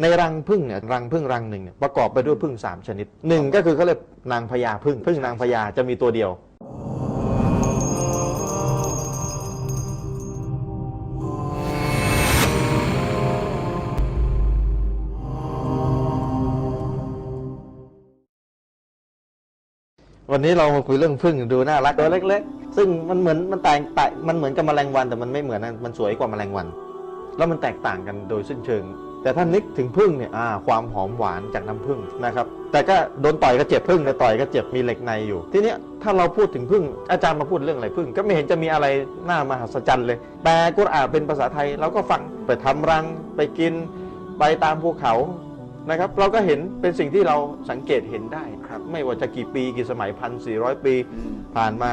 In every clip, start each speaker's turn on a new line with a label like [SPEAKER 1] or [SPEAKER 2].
[SPEAKER 1] ในรังผึ้งเนี่ยรังผึ้งรังหนึ่งเนี่ยประกอบไปด้วยผึ้งสามชนิดหนึ่งก็คือเขาเรียกนางพญาผึ้งผึ้งนางพญาจะมีตัวเดียว วันนี้เรามาคุยเรื่องผึ้งดูน่ารักตัวเล็กๆ ซึ่งมันเหมือนมันแตกแตกมันเหมือนกับแมลงวันแต่มันไม่เหมือนนะมันสวยกว่าแมลงวัน แล้วมันแตกต่างกันโดยสิ้นเชิง แต่ถ้านึกถึงผึ้งเนี่ยอ่าความหอมหวานจากน้ำผึ้งนะครับแต่ก็โดนต่อยก็เจ็บผึ้งนะต่อยก็เจ็บมีเหล็กในอยู่ ทีเนี้ยถ้าเราพูดถึงผึ้งอาจารย์มาพูดเรื่องอะไรผึ้งก็ไม่เห็นจะมีอะไรน่ามหัศจรรย์เลยแต่กุรอานเป็นภาษาไทยเราก็ฟังไปทำรังไปกิน ไปตามภูเขานะครับเราก็เห็นเป็นสิ่งที่เราสังเกตเห็นได้ครับ ไม่ว่าจะกี่ปีกี่สมัยพันสี่ร้อยปีผ่านมา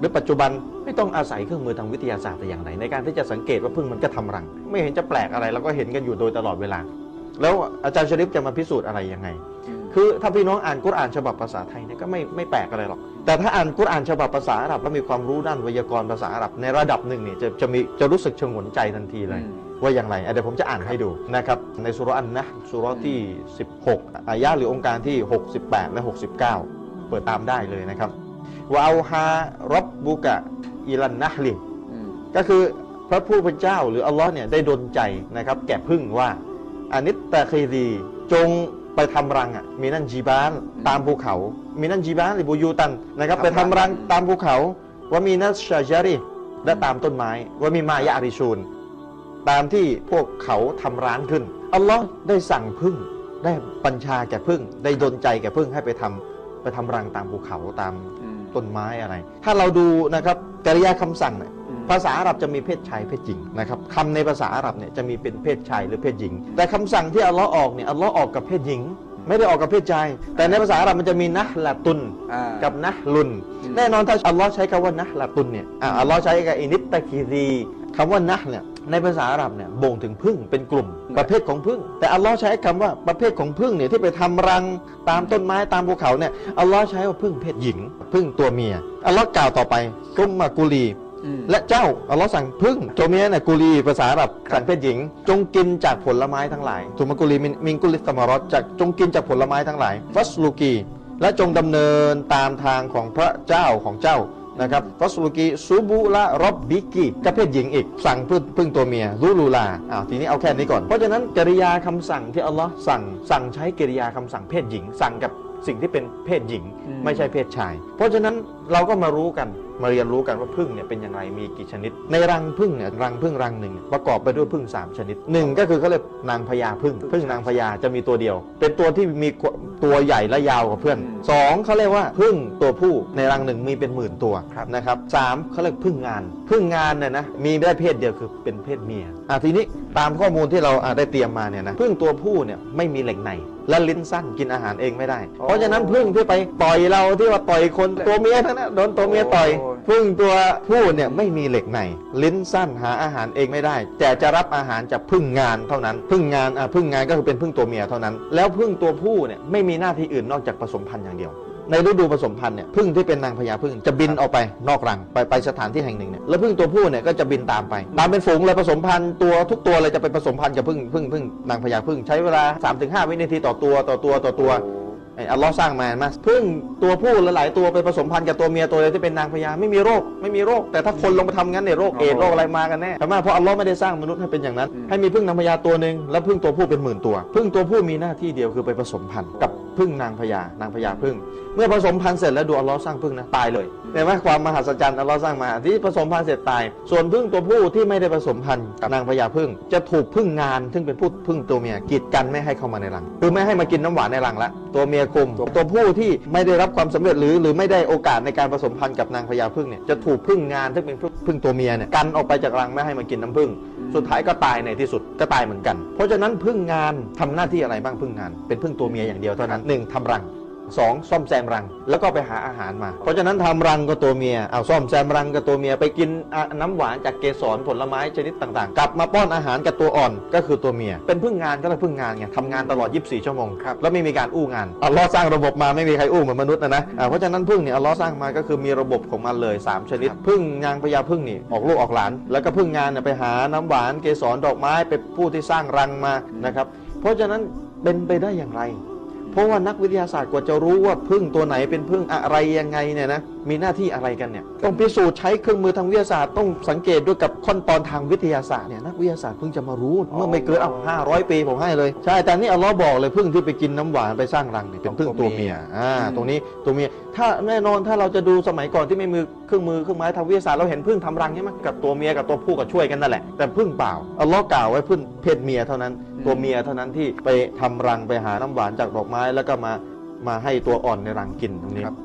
[SPEAKER 1] หรือปัจจุบันไม่ต้องอาศัยเครื่องมือทางวิทยาศาสตร์แต่อย่างใดในการที่จะสังเกตว่าพึ่งมันก็ทำรัง ไม่เห็นจะแปลกอะไรเราก็เห็นกันอยู่โดยตลอดเวลา แล้วอาจารย์ชริฟจะมาพิสูจน์อะไรยังไง คือถ้าพี่น้องอ่านกุรอานฉบับภาษาไทยเนี่ยก็ไม่ไม่แปลกอะไรหรอก แต่ถ้าอ่านกุรอานฉบับภาษาอาหรับแล้วมีความรู้ด้านไวยากรณ์ภาษาอาหรับในระดับหนึ่งเนี่ยจะจะมีจะรู้สึกชงนใจทันทีเลยว่าอย่างไรอะเดี๋ยวผมจะอ่านให้ดูนะครับ ในสุรอันนะห์สุรที่ 16 อายะห์หรือองค์การที่ 68 และ 69 เปิดตามได้เลยนะครับ วาเอาฮารับบุกะอิลันนะฮลิก็คือพระผู้เป็นเจ้าหรืออัลลอฮ์เนี่ยได้ดลใจนะครับ แก่พึ่งว่าอานิตตะคีรีจงไปทำรังอะมีนั่นจีบานตามภูเขา มีนั่นจีบานหรือบูยูตันนะครับ ไปทำรังตามภูเขา ว่ามีนัสชาจารีและตามต้นไม้ ว่ามีมายาอาริชูนตามที่พวกเขาทำร้านขึ้นอัลลอฮ์ได้สั่งพึ่งได้บัญชาแก่พึ่ง ได้ดลใจแก่พึ่งให้ไปทำไปทำรังตามภูเขาตาม ต้นไม้อะไร ถ้าเราดูนะครับกริยาคำสั่งเนี่ยภาษาอาหรับจะมีเพศชายเพศหญิงนะครับคำในภาษาอาหรับเนี่ยจะมีเป็นเพศชายหรือเพศหญิง แต่คำสั่งที่อัลลอฮ์ออกเนี่ยอัลลอฮ์ออกกับเพศหญิง ไม่ได้ออกกับเพศชาย แต่ในภาษาอาหรับมันจะมีนะห์ละตุนกับนะห์ลุน แน่นอนถ้าอัลลอฮ์ใช้คำว่านะห์ละตุนเนี่ยอะอัลลอฮ์ใช้กับอินิตตะคีรีคำว่านะห์เนี่ย ในภาษาอาหรับเนี่ยบ่งถึงพึ่งเป็นกลุ่มประเภทของพึ่ง แต่อัลลอฮ์ใช้คำว่าประเภทของพึ่งเนี่ยที่ไปทำรังตามต้นไม้ตามภูเขาเนี่ยอัลลอฮ์ใช้ว่าพึ่งเพศหญิง พึ่งตัวเมียอัลลอฮ์กล่าวต่อไปกุมมากุลี และเจ้าอัลลอฮ์สั่งพึ่งโจเมียเนี่ยกุลีภาษาอาหรับสั่งเพศหญิง จงกินจากผลไม้ทั้งหลายทุมากุลีมินมิงกุลิสมารอดจากจงกินจากผลไม้ทั้งหลาย ฟัสลูกี และจงดำเนินตามทางของพระเจ้าของเจ้า นะครับฟัสลูกีซูบุละรอบบิกีกับเพศหญิงอีก สั่งพึ่งพึ่งตัวเมียรูลูลาอ้าวทีนี้เอาแค่นี้ก่อน เพราะฉะนั้นกริยาคำสั่งที่อัลลอฮ์สั่งสั่งใช้กริยาคำสั่งเพศหญิง สั่งกับ สิ่งที่เป็นเพศหญิง
[SPEAKER 2] อืม
[SPEAKER 1] ไม่ใช่เพศชาย เพราะฉะนั้นเราก็มารู้กันมาเรียนรู้กันว่าพึ่งเนี่ยเป็นอย่างไรมีกี่ชนิด ในรังพึ่งเนี่ยรังพึ่งรังหนึ่งเนี่ยประกอบไปด้วยพึ่งสามชนิดหนึ่งก็คือเขาเรียกนางพญาพึ่งพึ่งนางพญาจะมีตัวเดียว เป็นตัวที่มีตัวใหญ่และยาวกว่าเพื่อน
[SPEAKER 2] อืม
[SPEAKER 1] สองเขาเรียกว่าพึ่งตัวผู้ในรังหนึ่งมีเป็นหมื่นตัว
[SPEAKER 2] ครับ
[SPEAKER 1] นะครับสามเขาเรียกพึ่งงาน พึ่งงานเนี่ยนะมีได้เพศเดียวคือเป็นเพศเมียอะทีนี้ตามข้อมูลที่เราอะได้เตรียมมาเนี่ยนะพึ่งตัวผู้เนี่ยไม่มีเหล็กใน และลิ้นสั้นกินอาหารเองไม่ได้ เพราะฉะนั้นพึ่งที่ไปต่อยเราที่ว่าต่อยคนตัวเมียทั้งนั้นโดนตัวเมียต่อย
[SPEAKER 2] โอ้ย
[SPEAKER 1] พึ่งตัวผู้เนี่ยไม่มีเหล็กในลิ้นสั้นหาอาหารเองไม่ได้ แต่จะรับอาหารจากพึ่งงานเท่านั้น พึ่งงานอะพึ่งงานก็คือเป็นพึ่งตัวเมียเท่านั้น แล้วพึ่งตัวผู้เนี่ยไม่มีหน้าที่อื่นนอกจากผสมพันธุ์อย่างเดียว ในฤดูผสมพันธุ์เนี่ยพึ่งที่เป็นนางพญาพึ่งจะบินออกไปนอกรังไปไปสถานที่แห่งหนึ่งเนี่ยแล้วพึ่งตัวผู้เนี่ยก็จะบินตามไป ตามเป็นฝูงเลยผสมพันธุ์ตัวทุกตัวเลยจะไปผสมพันธุ์กับพึ่งพึ่งพึ่งนางพญาพึ่งใช้เวลา 3-5 วินาทีต่อตัวต่อตัวต่อตัวไอ้อัลลอฮ์สร้างมามาพึ่งตัวผู้หลายๆตัวไปผสมพันธุ์กับตัวเมียตัวเดียวที่เป็นนางพญาไม่มีโรคไม่มีโรค แต่ถ้าคนลงไปทำงั้นเนี่ยโรคเอดส์โรคอะไรมากันแน่ทำไมเพราะอัลลอฮ์ไม่ได้สร้างมนุษย์ให้เป็นอย่างนั้น
[SPEAKER 2] อืม
[SPEAKER 1] ให้มีพึ่งนางพญาตัวหนึ่งแล้วพึ่งตัวผู้เป็นหมื่นตัว พึ่งตัวผู้มีหน้าที่เดียวคือไปผสมพันธุ์กับ พึ่งนางพญานางพญาพึ่ง เมื่อผสมพันธุ์เสร็จแล้วดูอัลลอฮ์สร้างพึ่งนะตายเลยเห็นไหมความมหัศจรรย์อัลลอฮ์สร้างมาที่ผสมพันธุ์เสร็จตาย ส่วนพึ่งตัวผู้ที่ไม่ได้ผสมพันธุ์กับนางพญาพึ่ง จะถูกพึ่งงานซึ่งเป็นผู้พึ่งตัวเมียกีดกันไม่ให้เข้ามาในรังคือไม่ให้มากินน้ำหวานในรังละตัวเมียคุมตัวผู้ที่ไม่ได้รับความสำเร็จหรือหรือไม่ได้โอกาสในการผสมพันธุ์กับนางพญาพึ่งเนี่ยจะถูกพึ่งงานซึ่งเป็นพึ่งตัวเมียเนี่ยกันออกไปจากรังไม่ให้มากินน้ำพึ่งสุดท้ายก็ตายในที่สุดก็ตายเหมือนกัน เพราะฉะนั้นพึ่งงานทำหน้าที่อะไรบ้างพึ่งงาน เป็นพึ่งตัวเมียอย่างเดียวเท่านั้นหนึ่งทำรังสองซ่อมแซมรัง แล้วก็ไปหาอาหารมา เพราะฉะนั้นทำรังก็ตัวเมียเอาซ่อมแซมรังก็ตัวเมียไปกินอะน้ำหวานจากเกสรผลไม้ชนิดต่างๆ กลับมาป้อนอาหารกับตัวอ่อนก็คือตัวเมีย เป็นพึ่งงานก็เลยพึ่งงานไงทำงานตลอด 24 ชั่วโมงครับแล้วไม่มีการอู้งานอัลลอฮ์สร้างระบบมาไม่มีใครอู้เหมือนมนุษย์นะนะอะเพราะฉะนั้นพึ่งเนี่ยอัลลอฮ์สร้างมาก็คือมีระบบของมันเลยสามชนิด พึ่งนางพญาพึ่งนี่ออกลูกออกหลาน แล้วก็พึ่งงานเนี่ยไปหาน้ำหวานเกสรดอกไม้ไปผู้ที่สร้างรังมานะครับเพราะฉะนั้นเป็นไปได้อย่างไร เพราะว่านักวิทยาศาสตร์กว่าจะรู้ว่าพึ่งตัวไหนเป็นพึ่งอะไรยังไงเนี่ยนะมีหน้าที่อะไรกันเนี่ยต้องพิสูจน์ใช้เครื่องมือทางวิทยาศาสตร์ต้องสังเกตด้วยกับขั้นตอนทางวิทยาศาสตร์เนี่ยนักวิทยาศาสตร์เพิ่งจะมารู้เมื่อไม่เกินเอาห้าร้อยปีผมให้เลยใช่แต่นี่อัลลอฮ์บอกเลยพึ่งที่ไปกินน้ำหวานไปสร้างรังเนี่ยเป็นพึ่งตัวเมียอ่าตรงนี้ตัวเมียถ้าแน่นอนถ้าเราจะดูสมัยก่อนที่ไม่มีเครื่องมือเครื่องไม้ทางวิทยาศาสตร์เราเห็นพึ่งทำรังใช่ไหมกับตัวเมียกับตัวผู้ก็ช่วยกันนั่นแหละแต่พึ่งเปล่าอัลลอฮ์กล่าวไว้พึ่งเพศเมียเท่านั้น ตัวเมียเท่านั้นที่ไปทำรังไปหาน้ำหวานจากดอกไม้แล้วก็มามาให้ตัวอ่อนในรังกินตรงนี้
[SPEAKER 2] ครับ